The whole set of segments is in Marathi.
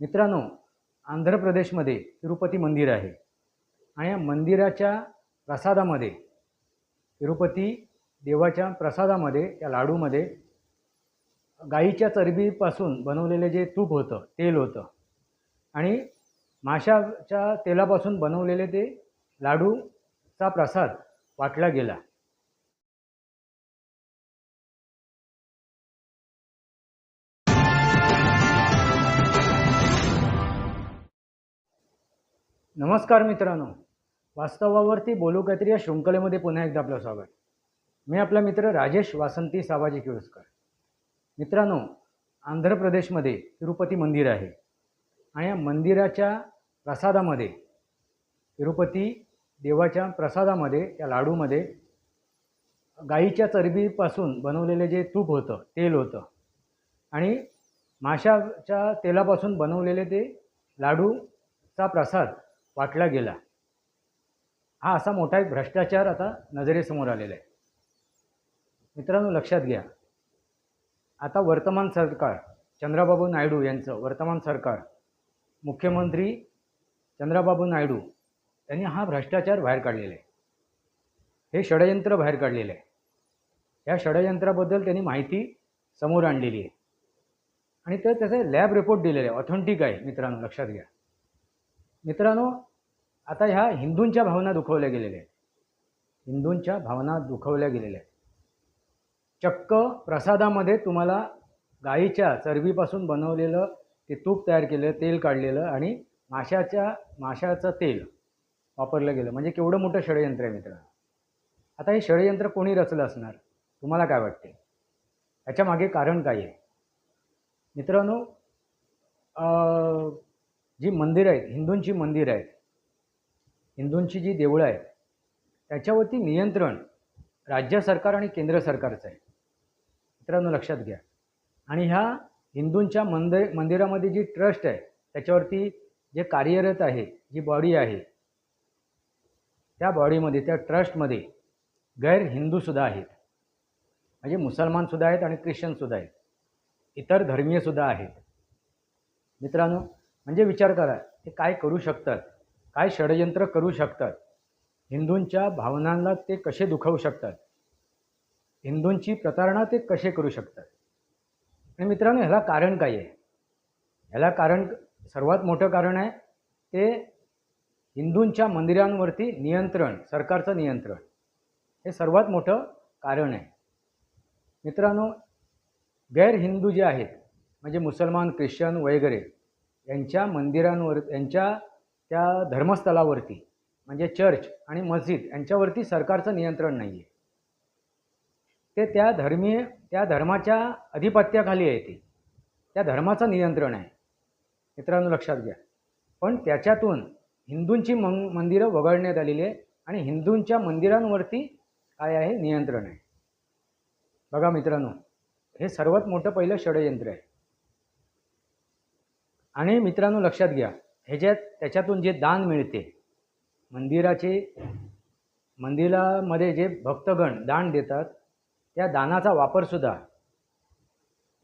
मित्रांनो आंध्र प्रदेशमध्ये तिरुपती मंदिर आहे. आणि या मंदिराच्या प्रसादामध्ये तिरुपती देवाच्या प्रसादामध्ये त्या लाडूमध्ये गाईच्या चरबीपासून बनवलेले जे तूप होतं तेल होतं. आणि माशाच्या तेलापासून बनवलेले ते लाडूचा प्रसाद वाटला गेला. नमस्कार मित्रांनो. वास्तवावरती बोलू काहीतरी या शृंखलेमध्ये पुन्हा एकदा आपलं स्वागत. मी आपला मित्र राजेश वासंती साबाजी किळुसकर मित्रांनो आंध्र प्रदेशमध्ये तिरुपती मंदिर आहे आणि या मंदिराच्या प्रसादामध्ये तिरुपती देवाच्या प्रसादामध्ये त्या लाडूमध्ये गाईच्या चरबीपासून बनवलेले जे तूप होतं तेल होतं आणि माशाच्या तेलापासून बनवलेले ते लाडूचा प्रसाद वाटला गेला. हा असा मोठा एक भ्रष्टाचार आता नजरेसमोर आलेला आहे. मित्रांनो लक्षात घ्या. आता वर्तमान सरकार चंद्राबाबू नायडू यांचं वर्तमान सरकार मुख्यमंत्री चंद्राबाबू नायडू यांनी हा भ्रष्टाचार बाहेर काढलेला आहे. हे षडयंत्र बाहेर काढलेलं आहे. या षडयंत्राबद्दल त्यांनी माहिती समोर आणलेली आहे. आणि तर त्याचे लॅब रिपोर्ट दिलेले आहे. ऑथेंटिक आहे मित्रांनो लक्षात घ्या. मित्रांनो आता ह्या हिंदूंच्या भावना दुखवल्या गेलेल्या आहेत. हिंदूंच्या भावना दुखवल्या गेलेल्या आहेत. चक्क प्रसादामध्ये तुम्हाला गाईच्या चरबीपासून बनवलेलं ते तूप तयार केलं तेल काढलेलं आणि माशाच्या माशाचं तेल वापरलं गेलं. म्हणजे केवढं मोठं षडयंत्र आहे मित्रांनो. आता हे षडयंत्र कोणी रचलं असणार? तुम्हाला काय वाटते ह्याच्या मागे कारण काय आहे? मित्रांनो जी मंदिरं आहेत हिंदूंची मंदिरं आहेत हिंदूंची जी देवळं आहेत त्याच्यावरती नियंत्रण राज्य सरकार आणि केंद्र सरकारचं आहे. मित्रांनो लक्षात घ्या. आणि ह्या हिंदूंच्या मंदिर मंदिरामध्ये जी ट्रस्ट आहे त्याच्यावरती जे कार्यरत आहे जी बॉडी आहे त्या बॉडीमध्ये त्या ट्रस्टमध्ये गैर हिंदूसुद्धा आहेत. म्हणजे मुसलमानसुद्धा आहेत आणि ख्रिश्चनसुद्धा आहेत. इतर धर्मीयसुद्धा आहेत. मित्रांनो म्हणजे विचार करा ते काय करू शकतात? काय षडयंत्र करू शकतात? हिंदूंच्या भावनांना ते कसे दुखवू शकतात? हिंदूंची प्रतारणा ते कसे करू शकतात? आणि मित्रांनो ह्याला कारण काय आहे? ह्याला कारण सर्वात मोठं कारण आहे ते हिंदूंच्या मंदिरांवरती नियंत्रण सरकारचं नियंत्रण. हे सर्वात मोठं कारण आहे. मित्रांनो गैर हिंदू जे आहेत म्हणजे मुसलमान ख्रिश्चन वगैरे यांच्या मंदिरांवर यांच्या त्या धर्मस्थळावरती म्हणजे चर्च आणि मस्जिद यांच्यावरती सरकारचं नियंत्रण नाही आहे ते त्या धर्मीय त्या धर्माच्या अधिपत्याखाली आहे ते. त्या धर्माचं नियंत्रण आहे. मित्रांनो लक्षात घ्या. पण त्याच्यातून हिंदूंची मं मंदिरं वगळण्यात आलेली आहे आणि हिंदूंच्या मंदिरांवरती काय आहे? नियंत्रण आहे. बघा मित्रांनो हे सर्वात मोठं पहिलं षडयंत्र आहे. आणि मित्रांनो लक्षात घ्या ह्याच्यात त्याच्यातून जे दान मिळते मंदिराचे मंदिरामध्ये जे भक्तगण दान देतात त्या दानाचा वापरसुद्धा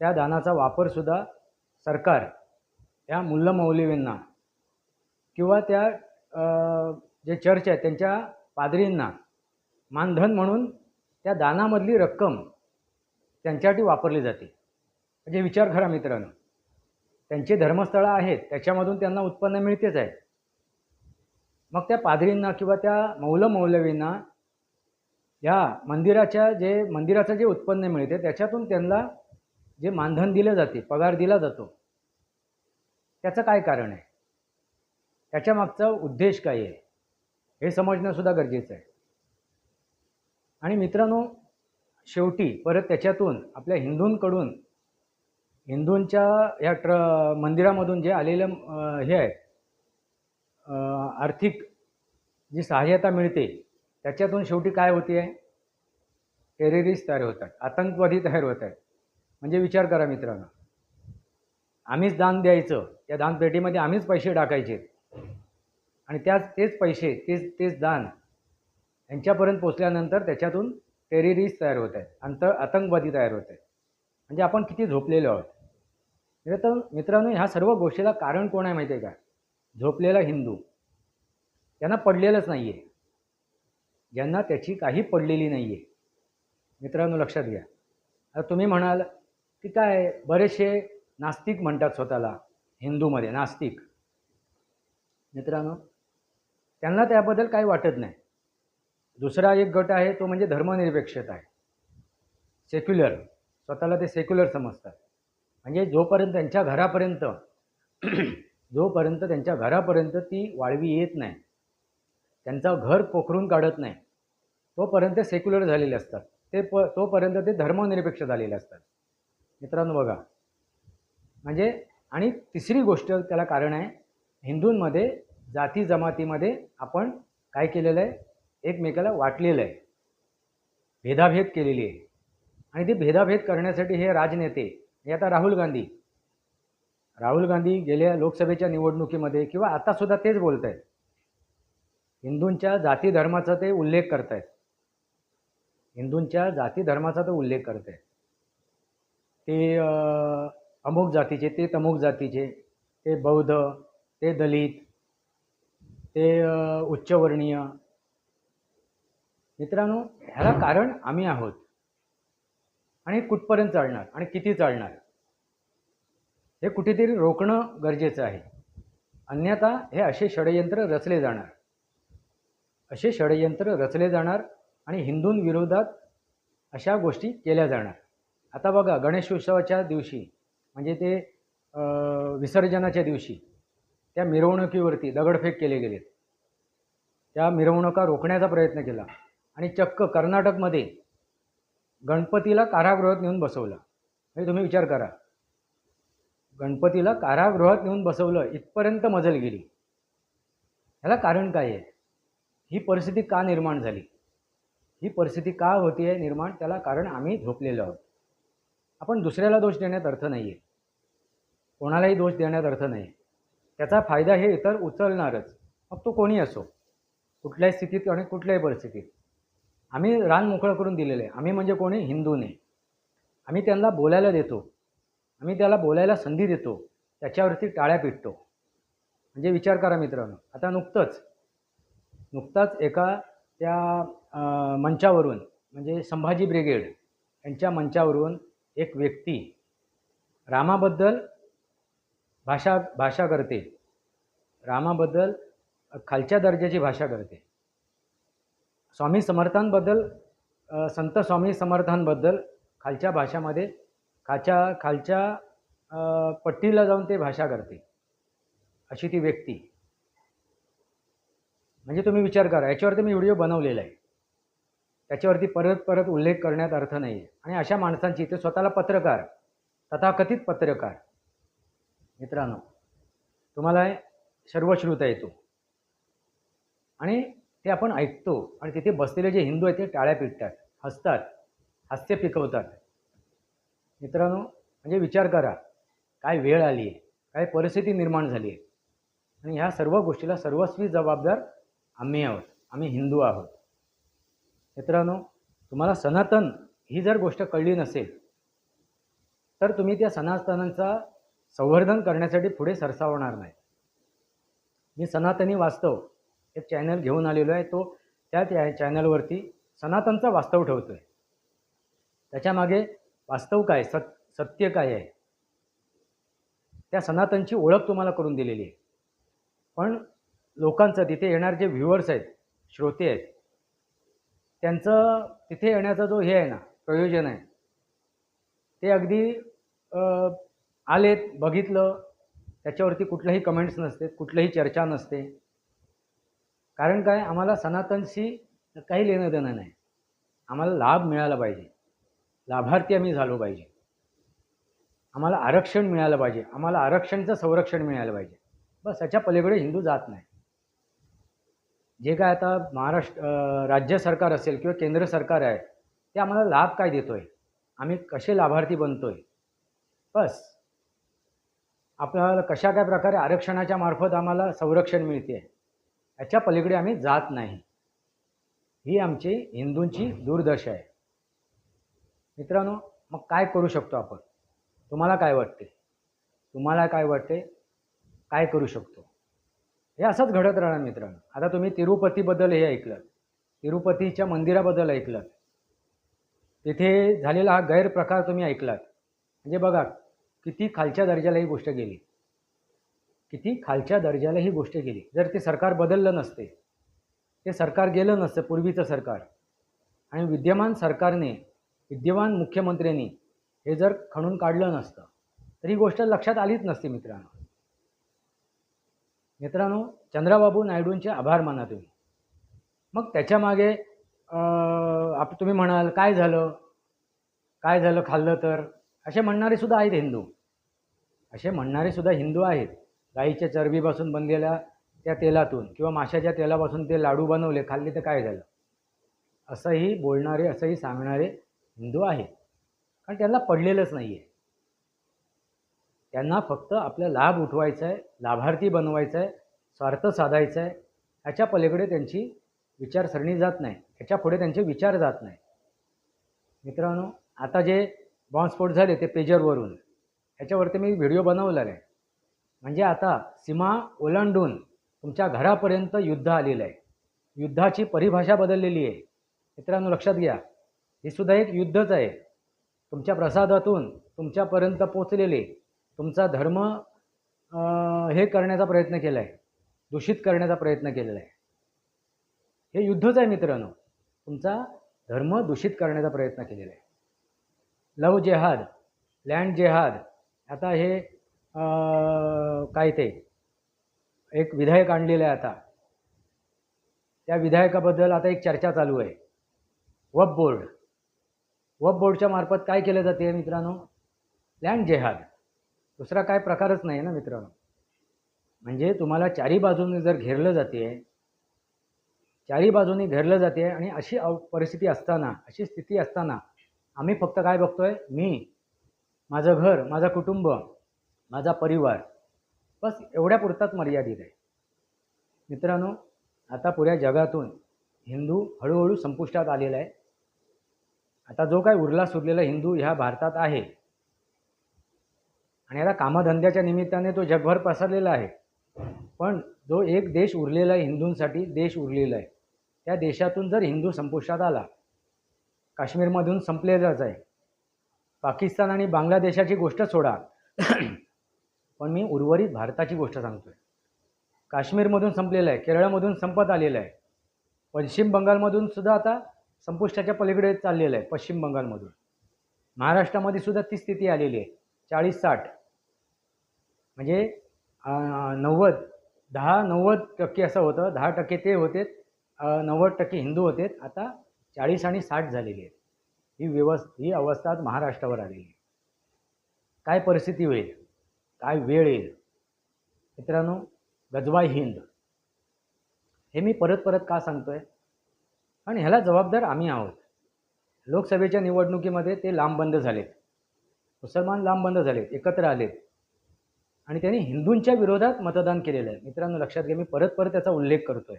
त्या दानाचा वापरसुद्धा सरकार या मुल्लमौलवींना किंवा त्या जे चर्च आहेत त्यांच्या पादरींना मानधन म्हणून त्या दानामधली रक्कम त्यांच्यासाठी वापरली जाते. म्हणजे विचार करा मित्रांनो. त्यांचे धर्मस्थळं आहेत त्याच्यामधून त्यांना उत्पन्न मिळतेच आहे. मग त्या पादरींना किंवा त्या मौल मौलवींना या मंदिराच्या जे मंदिराचं जे उत्पन्न मिळते त्याच्यातून त्यांना जे मानधन दिलं जाते पगार दिला जातो त्याचं काय कारण आहे? त्याच्यामागचा उद्देश काय आहे? हे समजणंसुद्धा गरजेचं आहे. आणि मित्रांनो शेवटी परत त्याच्यातून आपल्या हिंदूंकडून हिंदूंच्या या ट्र मंदिरामधून जे आलेलं हे आहे आर्थिक जी सहाय्यता मिळते त्याच्यातून शेवटी काय होते? आहे टेररिस्ट तयार होतात आतंकवादी तयार होत आहेत. म्हणजे विचार करा मित्रांनो. आम्हीच दान द्यायचं त्या दानपेटीमध्ये आम्हीच पैसे टाकायचे. आणि त्याच तेच पैसे तेच तेच दान यांच्यापर्यंत पोचल्यानंतर त्याच्यातून टेररिस्ट तयार होत आहेत अंत आतंकवादी तयार होत आहेत. म्हणजे आपण किती झोपलेलो आहोत. तर मित्रांनो ह्या सर्व गोष्टीला कारण कोण आहे माहिती आहे का? झोपलेला हिंदू. त्यांना पडलेलंच नाही आहे ज्यांना त्याची काही पडलेली नाही आहे मित्रांनो लक्षात घ्या. आता तुम्ही म्हणाल की काय बरेचसे नास्तिक म्हणतात स्वतःला हिंदूमध्ये नास्तिक. मित्रांनो त्यांना त्याबद्दल काही वाटत नाही. दुसरा एक गट आहे तो म्हणजे धर्मनिरपेक्षता आहे. सेक्युलर. स्वतःला ते सेक्युलर समजतात. म्हणजे जोपर्यंत त्यांच्या घरापर्यंत जोपर्यंत त्यांच्या घरापर्यंत ती वाळवी येत नाही त्यांचं घर पोखरून काढत नाही तोपर्यंत सेक्युलर झालेले असतात. ते प तोपर्यंत ते धर्मनिरपेक्ष झालेले असतात. मित्रांनो बघा. म्हणजे आणि तिसरी गोष्ट त्याला कारण आहे हिंदूंमध्ये जाती जमातीमध्ये आपण काय केलेलं आहे? एकमेकाला वाटलेलं आहे. भेदाभेद केलेली आहे. आणि ते भेदाभेद करण्यासाठी हे राजनेते हे आता राहुल गांधी. राहुल गांधी गेल्या लोकसभेच्या निवडणुकीमध्ये किंवा आतासुद्धा तेच बोलत आहेत हिंदूंच्या जाती धर्माचा ते उल्लेख करत आहेत हिंदूंच्या जाती धर्माचा तो उल्लेख करत आहेत ते अमुक जातीचे ते तमुक जातीचे ते बौद्ध ते दलित ते उच्चवर्णीय. मित्रांनो ह्याला कारण आम्ही आहोत. आणि कुठपर्यंत चालणार आणि किती चालणार? हे कुठेतरी रोखणं गरजेचं आहे. अन्यथा हे असे षडयंत्र रचले जाणार. असे षडयंत्र रचले जाणार आणि हिंदूंविरोधात अशा गोष्टी केल्या जाणार. आता बघा गणेशोत्सवाच्या दिवशी म्हणजे ते विसर्जनाच्या दिवशी त्या मिरवणुकीवरती दगडफेक केले गेलेत. त्या मिरवणुका रोखण्याचा प्रयत्न केला. आणि चक्क कर्नाटकमध्ये गणपतीला कारागृहात नेऊन बसवलं. हे तुम्ही विचार करा. गणपतीला कारागृहात नेऊन बसवलं इथपर्यंत मजल गेली. ह्याला कारण काय आहे? ही परिस्थिती का निर्माण झाली? ही परिस्थिती का होती आहे निर्माण? त्याला कारण आम्ही झोपलेलो आहोत. आपण दुसऱ्याला दोष देण्यात अर्थ नाही आहे कोणालाही दोष देण्यात अर्थ नाही त्याचा फायदा हे इतर उचलणारच. मग तो कोणी असो? कुठल्याही स्थितीत आणि कुठल्याही परिस्थितीत. आम्ही रान मोकळं करून दिलेलं आहे. आम्ही म्हणजे कोणी? हिंदूने. आम्ही त्यांना बोलायला देतो. आम्ही त्याला बोलायला संधी देतो. त्याच्यावरती टाळ्या पिटतो. म्हणजे विचार करा मित्रांनो. आता नुकतंच नुकताच एका त्या मंचावरून म्हणजे संभाजी ब्रिगेड यांच्या मंचावरून एक व्यक्ती रामाबद्दल भाषा भाषा करते. रामाबद्दल खालच्या दर्जाची भाषा करते. स्वामी समर्थांबद्दल संत स्वामी समर्थांबद्दल खालच्या भाषामध्ये खालच्या खालच्या पट्टीला जाऊन ते भाषा करते. अशी ती व्यक्ती. म्हणजे तुम्ही विचार करा याच्यावरती मी व्हिडिओ बनवलेला आहे. त्याच्यावरती परत परत उल्लेख करण्यात अर्थ नाही आहे आणि अशा माणसांची ते स्वतःला पत्रकार तथाकथित पत्रकार. मित्रांनो तुम्हाला सर्वश्रुता येतो. आणि ते आपण ऐकतो आणि तिथे बसलेले जे हिंदू आहेत ते टाळ्या पिटतात हसतात हास्य पिकवतात. मित्रांनो म्हणजे विचार करा काय वेळ आली आहे काय परिस्थिती निर्माण झाली आहे. आणि ह्या सर्व गोष्टीला सर्वस्वी जबाबदार आम्ही आहोत आम्ही हिंदू आहोत. मित्रांनो तुम्हाला सनातन ही जर गोष्ट कळली नसेल तर तुम्ही त्या सनातनांचा संवर्धन करण्यासाठी पुढे सरसावणार नाही. मी सनातनी वास्तव एक चॅनल घेऊन आलेलो आहे. तो त्या त्या चॅनलवरती सनातनचा वास्तव ठेवतो आहे त्याच्यामागे वास्तव काय सत सत्य काय आहे? त्या सनातनची ओळख तुम्हाला करून दिलेली आहे. पण लोकांचं तिथे येणारे जे व्ह्युअर्स आहेत श्रोते आहेत त्यांचं तिथे येण्याचा जो हे आहे ना प्रयोजन आहे ते अगदी आलेत बघितलं त्याच्यावरती कुठल्याही कमेंट्स नसते कुठलीही चर्चा नसते. कारण काय? आम्हाला सनातनशी काही लेणं देणं नाही. आम्हाला लाभ मिळाला पाहिजे. लाभार्थी आम्ही झालो पाहिजे. आम्हाला आरक्षण मिळालं पाहिजे. आम्हाला आरक्षणचं संरक्षण मिळालं पाहिजे. बस याच्या पलीकडे हिंदू जात नाही. जे काय आता महाराष्ट्र राज्य सरकार असेल किंवा केंद्र सरकार आहे ते आम्हाला लाभ काय देतो आहे आम्ही कसे लाभार्थी बनतो आहे बस. आपल्याला कशा काय प्रकारे आरक्षणाच्या मार्फत आम्हाला संरक्षण मिळते? आहे याच्या पलीकडे आम्ही जात नाही. ही आमची हिंदूंची दुर्दशा आहे. मित्रांनो मग काय करू शकतो आपण? तुम्हाला काय वाटते? तुम्हाला काय वाटते? काय करू शकतो? हे असंच घडत राहणार मित्रांनो. आता तुम्ही तिरुपतीबद्दल हे ऐकलं. तिरुपतीच्या मंदिराबद्दल ऐकलं. तिथे झालेला हा गैरप्रकार तुम्ही ऐकलात. म्हणजे बघा किती खालच्या दर्जाला ही गोष्ट गेली. किती खालच्या दर्जाला ही गोष्ट गेली. जर ते सरकार बदललं नसते ते सरकार गेलं नसतं पूर्वीचं सरकार आणि विद्यमान सरकारने विद्यमान मुख्यमंत्र्यांनी हे जर खणून काढलं नसतं तर ही गोष्ट लक्षात आलीच नसती मित्रांनो. मित्रांनो चंद्राबाबू नायडूंचे आभार माना तुम्ही. मग त्याच्यामागे आप तुम्ही म्हणाल काय झालं? काय झालं खाल्लं तर? असे म्हणणारे सुद्धा आहेत हिंदू. असे म्हणणारे सुद्धा हिंदू आहेत. गाईच्या चरबीपासून बनलेल्या त्या तेलातून किंवा माशाच्या तेलापासून ते लाडू बनवले खाल्ले तर काय झालं? असंही बोलणारे असंही सांगणारे हिंदू आहेत. कारण त्यांना पडलेलंच नाही आहे त्यांना फक्त आपला लाभ उठवायचा आहे लाभार्थी बनवायचा आहे स्वार्थ साधायचा आहे ह्याच्या पलीकडे त्यांची विचारसरणी जात नाही. ह्याच्या पुढे त्यांचे विचार जात नाही. मित्रांनो आता जे बॉम्बस्फोट झाले ते पेजरवरून ह्याच्यावरती मी व्हिडिओ बनवला आहे म्हणजे आता सीमा ओलांडून तुमच्या घरापर्यंत युद्ध आलेलं आहे. युद्धाची परिभाषा बदललेली आहे. मित्रांनो लक्षात घ्या. हे सुद्धा एक युद्धच आहे. तुमच्या प्रसादातून तुमच्यापर्यंत पोचलेले तुमचा धर्म हे करण्याचा प्रयत्न केला आहे दूषित करण्याचा प्रयत्न केलेला आहे. हे युद्धच आहे मित्रांनो. तुमचा धर्म दूषित करण्याचा प्रयत्न केलेला आहे. लव जेहाद लँड जेहाद आता हे काय ते? एक विधायक आणलेलं आहे आता. त्या विधायकाबद्दल आता एक चर्चा चालू आहे. वब बोर्ड. वब बोर्डच्या मार्फत काय केलं जाते मित्रांनो? लँड जेहाद. दुसरा काय प्रकारच नाही ना मित्रांनो? म्हणजे तुम्हाला चारी बाजूने जर घेरलं जाते चारी बाजूने घेरलं जाते आणि अशी अव परिस्थिती असताना अशी स्थिती असताना आम्ही फक्त काय बघतोय? मी माझं घर माझं कुटुंब माझा परिवार. बस एवढ्या पुरताच मर्यादित आहे. मित्रांनो आता पुऱ्या जगातून हिंदू हळूहळू संपुष्टात आलेला आहे. आता जो काय उरला सुरलेला हिंदू ह्या भारतात आहे. आणि आता कामधंद्याच्या निमित्ताने तो जगभर पसरलेला आहे. पण जो एक देश उरलेला आहे हिंदूंसाठी देश उरलेला आहे. त्या देशातून जर हिंदू संपुष्टात आला काश्मीरमधून संपलेलाच आहे. पाकिस्तान आणि बांगलादेशाची गोष्ट सोडा. पण मी उर्वरित भारताची गोष्ट सांगतोय. काश्मीरमधून संपलेलं आहे केरळमधून संपत आलेलं आहे. पश्चिम बंगालमधून सुद्धा आता संपुष्टाच्या पलीकडे चाललेलं आहे पश्चिम बंगालमधून. महाराष्ट्रामध्ये सुद्धा ती स्थिती आलेली आहे चाळीस साठ. म्हणजे नव्वद दहा नव्वद टक्के असं होतं दहा टक्के ते होते नव्वद टक्के हिंदू होते आता चाळीस आणि साठ झालेली आहेत. ही व्यवस् ही अवस्था महाराष्ट्रावर आलेली आहे. काय परिस्थिती होईल? काय वेळ येईल? मित्रांनो गजवाई हिंद. हे मी परत परत का सांगतोय? आणि ह्याला जबाबदार आम्ही आहोत. लोकसभेच्या निवडणुकीमध्ये ते लांब बंद झालेत. मुसलमान लांब बंद झालेत एकत्र आलेत. आणि त्यांनी हिंदूंच्या विरोधात मतदान केलेलं आहे. मित्रांनो लक्षात घ्या मी परत परत त्याचा उल्लेख करतोय.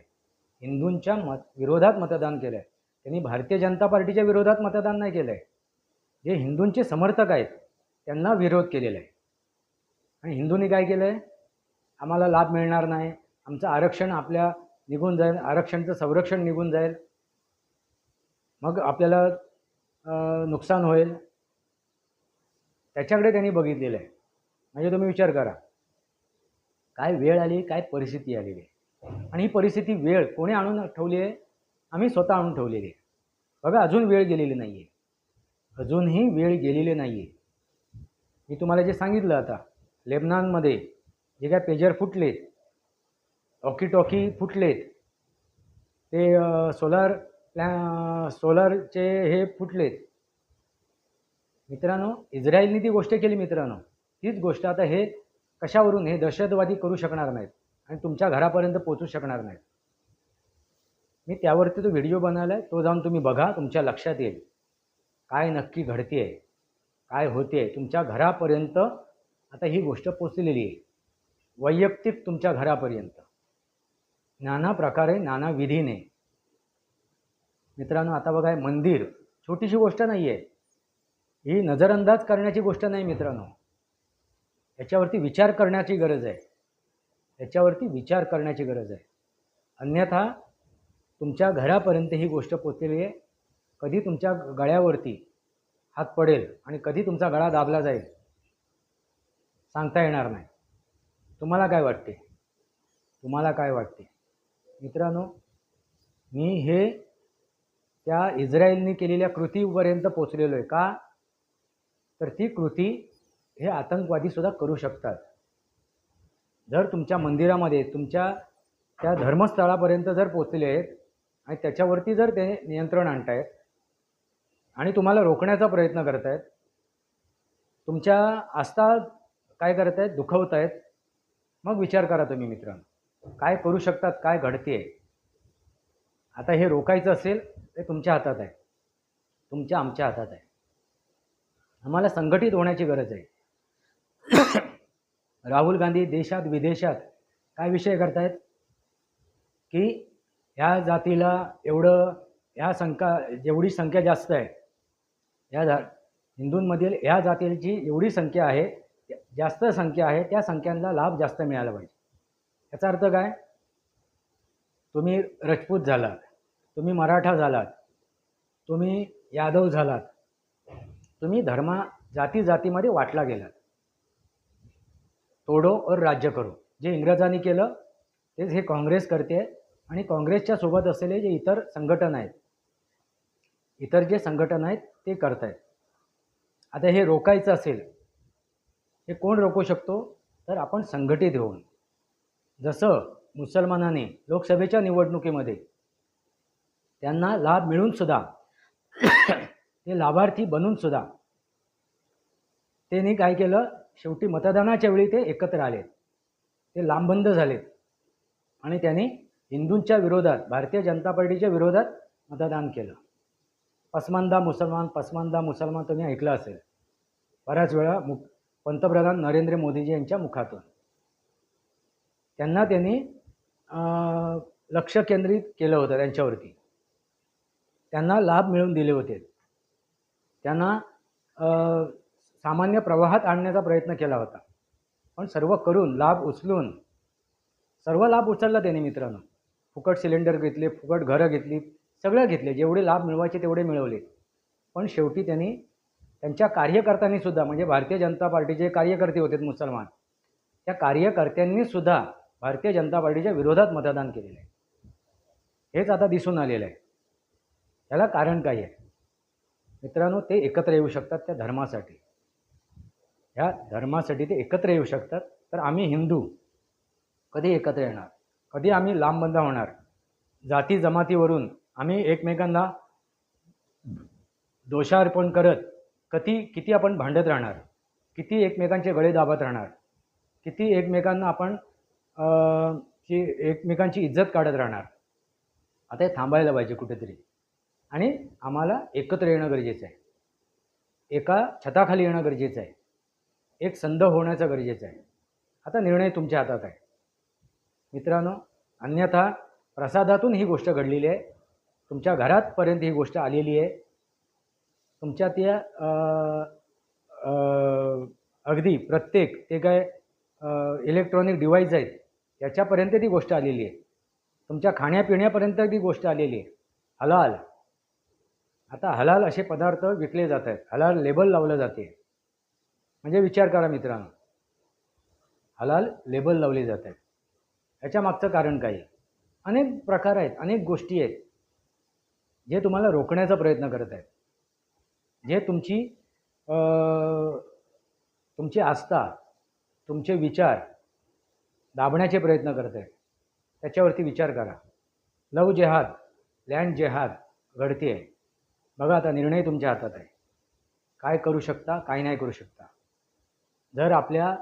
हिंदूंच्या मत विरोधात मतदान केलं आहे त्यांनी भारतीय जनता पार्टीच्या विरोधात मतदान नाही केलं आहे जे हिंदूंचे समर्थक आहेत त्यांना विरोध केलेला आहे. आणि हिंदूंनी काय केलं आहे आम्हाला लाभ मिळणार नाही. आमचं आरक्षण आपल्या निघून जाईल. आरक्षणचं संरक्षण निघून जाईल. मग आपल्याला नुकसान होईल. त्याच्याकडे त्यांनी बघितलेलं आहे म्हणजे तुम्ही विचार करा. काय वेळ आली काय परिस्थिती आलेली? आहे आणि ही परिस्थिती वेळ कोणी आणून ठेवली आहे आम्ही स्वतः आणून ठेवलेली. आहे बघा अजून वेळ गेलेली नाही आहे अजूनही वेळ गेलेली नाही आहे मी तुम्हाला जे सांगितलं आता लेबनानमध्ये जे काय पेजर फुटलेत टॉकी टॉकी फुटलेत ते सोलार प्लॅ सोलारचे हे फुटलेत. मित्रांनो इस्रायलने ती गोष्ट केली मित्रांनो. तीच गोष्ट आता हे कशावरून हे दहशतवादी करू शकणार नाहीत आणि तुमच्या घरापर्यंत पोचू शकणार नाहीत. मी त्यावरती तो व्हिडिओ बनवला आहे तो जाऊन तुम्ही बघा तुमच्या लक्षात येईल. काय नक्की घडते आहे काय होते आहे तुमच्या घरापर्यंत आता ही गोष्ट पोचलेली आहे. वैयक्तिक तुमच्या घरापर्यंत. नाना प्रकारे नाना विधीने. मित्रांनो आता बघा मंदिर छोटीशी गोष्ट नाही आहे ही नजरअंदाज करण्याची गोष्ट नाही मित्रांनो. याच्यावरती विचार करण्याची गरज आहे. याच्यावरती विचार करण्याची गरज आहे. अन्यथा तुमच्या घरापर्यंत ही गोष्ट पोचलेली आहे. कधी तुमच्या गळ्यावरती हात पडेल आणि कधी तुमचा गळा दाबला जाईल. सांगता येणार नाही. तुम्हाला काय वाटते? तुम्हाला काय वाटते? मित्रांनो मी हे त्या इस्रायलने केलेल्या कृतीपर्यंत पोचलेलो आहे. का? तर ती कृती हे आतंकवादीसुद्धा करू शकतात. जर तुमच्या मंदिरामध्ये तुमच्या त्या धर्मस्थळापर्यंत जर पोचले आहेत आणि त्याच्यावरती जर ते नियंत्रण आणतायत आणि तुम्हाला रोखण्याचा प्रयत्न करत आहेत तुमच्या आस्था काय करत आहेत? दुखवत आहेत. मग विचार करा तुम्ही मित्रांनो. काय करू शकतात? काय घडते आता हे रोखायचं असेल ते तुमच्या हातात आहे. तुमच्या आमच्या हातात आहे. आम्हाला संघटित होण्याची गरज आहे. राहुल गांधी देशात विदेशात काय विषय करतायत? की ह्या जातीला एवढं ह्या संख्या जेवढी संख्या जास्त आहे या जा हिंदूंमधील ह्या जातीची एवढी संख्या आहे जास्त संख्या आहे त्या संख्यांना लाभ जास्त मिळाला पाहिजे. याचा अर्थ काय? तुम्ही रजपूत झालात तुम्ही मराठा झालात तुम्ही यादव झालात तुम्ही धर्मा जाती जातीमध्ये वाटला गेलात. तोडो और राज्य करो. जे इंग्रजांनी केलं तेच हे काँग्रेस करते आणि काँग्रेसच्या सोबत असलेले जे इतर संघटन आहेत इतर जे संघटन आहेत ते करत आहेत आता हे रोखायचं असेल हे कोण रोखू शकतो? तर आपण संघटित होऊन. जसं मुसलमानाने लोकसभेच्या निवडणुकीमध्ये त्यांना लाभ मिळूनसुद्धा ते लाभार्थी बनूनसुद्धा त्यांनी काय केलं? शेवटी मतदानाच्या वेळी ते एकत्र आले. ते लांबबंद झालेत आणि त्यांनी हिंदूंच्या विरोधात भारतीय जनता पार्टीच्या विरोधात मतदान केलं. पसमानदा मुसलमान पसमानदा मुसलमान तुम्ही ऐकलं असेल. बऱ्याच वेळा मुक पंतप्रधान नरेंद्र मोदीजी यांच्या मुखातून. त्यांना त्यांनी लक्ष केंद्रित केलं होतं त्यांच्यावरती. त्यांना लाभ मिळवून दिले होते. त्यांना सामान्य प्रवाहात आणण्याचा प्रयत्न केला होता. पण सर्व करून लाभ उचलून सर्व लाभ उचलला त्याने मित्रांनो. फुकट सिलेंडर घेतले फुकट घरं घेतली सगळं घेतले. जेवढे लाभ मिळवायचे तेवढे मिळवले. पण शेवटी त्यांनी त्यांच्या कार्यकर्त्यांनी सुद्धा म्हणजे भारतीय जनता पार्टीचे कार्यकर्ते होते मुसलमान त्या कार्यकर्त्यांनी सुद्धा भारतीय जनता पार्टीच्या विरोधात मतदान केलेलं आहे. हेच आता दिसून आलेलं आहे. याला कारण काय आहे? मित्रांनो ते एकत्र येऊ शकतात त्या धर्मासाठी. ह्या धर्मासाठी ते एकत्र येऊ शकतात. तर आम्ही हिंदू कधी एकत्र येणार? कधी आम्ही लांबबंद होणार? जाती जमातीवरून आम्ही एकमेकांना दोषार्पण करत कधी किती आपण भांडत राहणार? किती एकमेकांचे गळे दाबत राहणार? किती एकमेकांना आपण ची एकमेकांची इज्जत काढत राहणार? आता हे थांबायला पाहिजे कुठेतरी. आणि आम्हाला एकत्र येणं गरजेचं आहे. एका छताखाली येणं गरजेचं आहे. एक संध होण्याचं गरजेचं आहे. आता निर्णय तुमच्या हातात आहे. मित्रांनो अन्यथा प्रसादातून ही गोष्ट घडलेली आहे. तुमच्या घरातपर्यंत ही गोष्ट आलेली आहे. तुमच्यात या अगदी प्रत्येक ते काय इलेक्ट्रॉनिक डिव्हाइस आहेत याच्यापर्यंत ती गोष्ट आलेली आहे. तुमच्या खाण्यापिण्यापर्यंत ती गोष्ट आलेली आहे. हलाल. आता हलाल असे पदार्थ विकले जात आहेत. हलाल लेबल लावलं जाते. म्हणजे विचार करा मित्रांनो. हलाल लेबल लावले जात आहेत. याच्या मागचं कारण काय अनेक प्रकार आहेत अनेक गोष्टी आहेत जे तुम्हाला रोखण्याचा प्रयत्न करत आहेत. जे तुमची तुमची आस्था तुमचे विचार दाबण्याचे प्रयत्न करत आहेत त्याच्यावरती विचार करा. लव जेहाद लँड जेहाद घडते आहे बघा आता निर्णय तुमच्या हातात आहे. काय करू शकता काय नाही करू शकता. जर आपल्या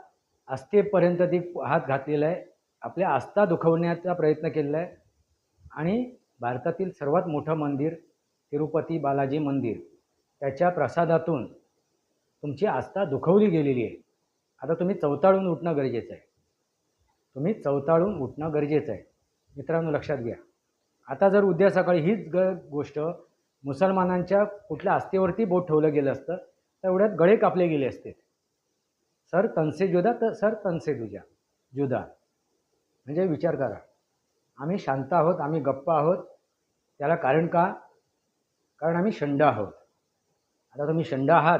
आस्थेपर्यंत ती हात घातलेला आहे आपल्या आस्था दुखवण्याचा प्रयत्न केलेला आहे आणि भारतातील सर्वात मोठं मंदिर तिरुपती बालाजी मंदिर त्याच्या प्रसादातून तुमची आस्था दुखवली गेलेली आहे. आता तुम्ही चवताळून उठणं गरजेचं आहे. तुम्ही चवताळून उठणं गरजेचं आहे. मित्रांनो लक्षात घ्या. आता जर उद्या सकाळी हीच ग गोष्ट मुसलमानांच्या कुठल्या आस्थेवरती बोट ठेवलं गेलं असतं तर एवढ्यात गळे कापले गेले असते. सर तनसे जुदा तर सर तनसे दुजा जुदा. म्हणजे विचार करा. आम्ही शांत आहोत आम्ही गप्प आहोत. त्याला कारण का? कारण आम्ही शंड आहोत. आता तुम्ही शंड आहात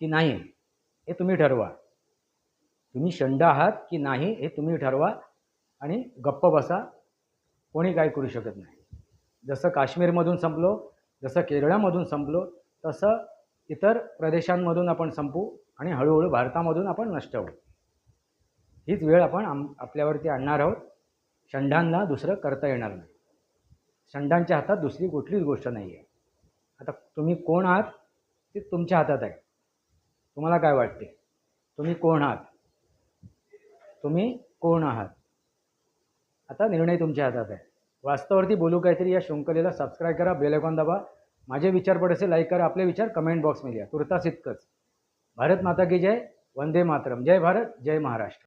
की नाही हे तुम्ही ठरवा. तुम्ही शंड आहात की नाही हे तुम्ही ठरवा आणि गप्प बसा. कोणी काय करू शकत नाही. जसं काश्मीरमधून संपलो जसं केरळामधून संपलो तसं इतर प्रदेशांमधून आपण संपू आणि हळूहळू भारतामधून आपण नष्ट होऊ. हीच वेळ आपण आम आपल्यावरती आणणार आहोत. षंडांना दुसरं करता येणार नाही. षंडांच्या हातात दुसरी कुठलीच गोष्ट नाही आहे आता तुम्ही कोण आहात? ते तुमच्या हातात आहे. तुम्हाला काय वाटते? तुम्ही कोण आहात? तुम्ही कोण आहात? आता निर्णय तुमच्या हातात आहे. वास्तवावरती बोलू काहीतरी या शृंखलेला सबस्क्राईब करा बेलेकॉन दाबा. माझे विचार पड असेल लाईक करा आपले विचार कमेंट बॉक्समध्ये या. तुर्तास इतकंच. भारत माता की जय वंदे मातरम. जय भारत जय महाराष्ट्र.